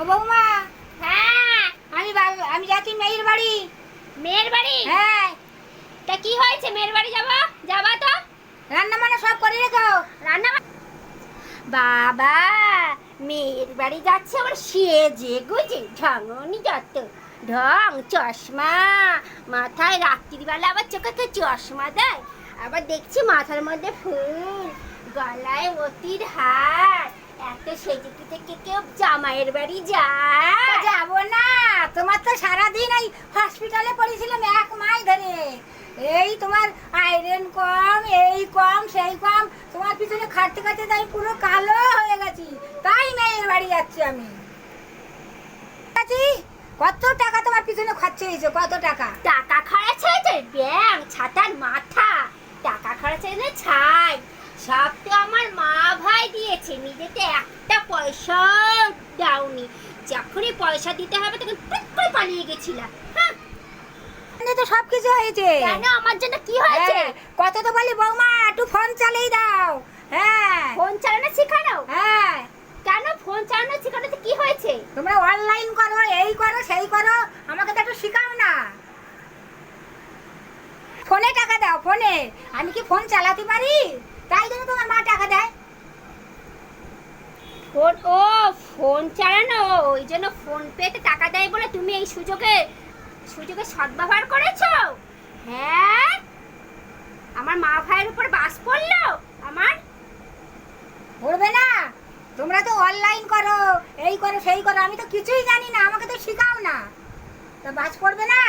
ও বৌমা। হ্যাঁ আমি আমি যাচ্ছি মেয়ের বাড়ি। মেয়ের বাড়ি? হ্যাঁ। তা কি হয়েছে? মেয়ের বাড়ি যাবা? যাবা তো? রান্না বান্না সব করে রেখো। রান্না বাবা মেয়ের বাড়ি যাচ্ছে আবার সেজে গুজে ঢঙনি যত। ঢং চশমা। মাথায় রাত্রিবেলা আবার চোখে কে চশমা দেয়। আবার দেখছি মাথার মধ্যে ফুল গলায় মতির হার। এত সেজে গুজে কে কেউ জামাইয়ের বাড়ি যায়। যাব না। তোমার তো সারাদিন এই হসপিটালে পড়েছিলাম এক মাস ধরে। এই তোমার আয়রন কম এই কম সেই কম। তোমার পিছনে খাটতে খাটতে তাই পুরো কালো হয়ে গেছি। তাই মেয়ের বাড়ি যাচ্ছি আমি। কত টাকা তোমার পিছনে খরচ হয়েছে? কত টাকা? টাকা খরচ হয়েছে? ব্যাং ছাতার মাথা। টাকা খরচ হয়েছে ছাই। সব তো আমার মা ভাই দিয়েছে নিজেতে একটা পয়সা দাওনি। যখনই পয়সা দিতে হবে তখন টুক করে পালিয়ে গেছিলাম হ্যাঁ, তো সব কিছু হয়েছে। কেন? আমার জন্য কি হয়েছে? হ্যাঁ, কত তো বলি বৌমা একটু ফোন চালিয়ে দাও। হ্যাঁ। ফোন চালানো শেখানো? হ্যাঁ। কেন ফোন চালানো শেখানোতে কি হয়েছে? তোমরা অনলাইন করো এই করো সেই করো আমাকে তো একটু শেখাও না। ফোনে টাকা দাও ফোনে আমি কি ফোন চালাতে পারি? তাই জন্য তোমার মা টাকা ফোন, ও ফোন চালানো ওই জন্য ফোন পেতে টাকা দেয় বলে তুমি এই সুযোগে সুযোগে সদ্ব্যবহার করেছ? হ্যাঁ? আমার মা ভাইয়ের উপর বাস পড়ল? আমার? পড়বে না। তোমরা তো অনলাইন করো, এই করো, সেই করো, আমি তো কিছুই জানি না, আমাকে তো শেখাও না। তা বাস পড়বে না?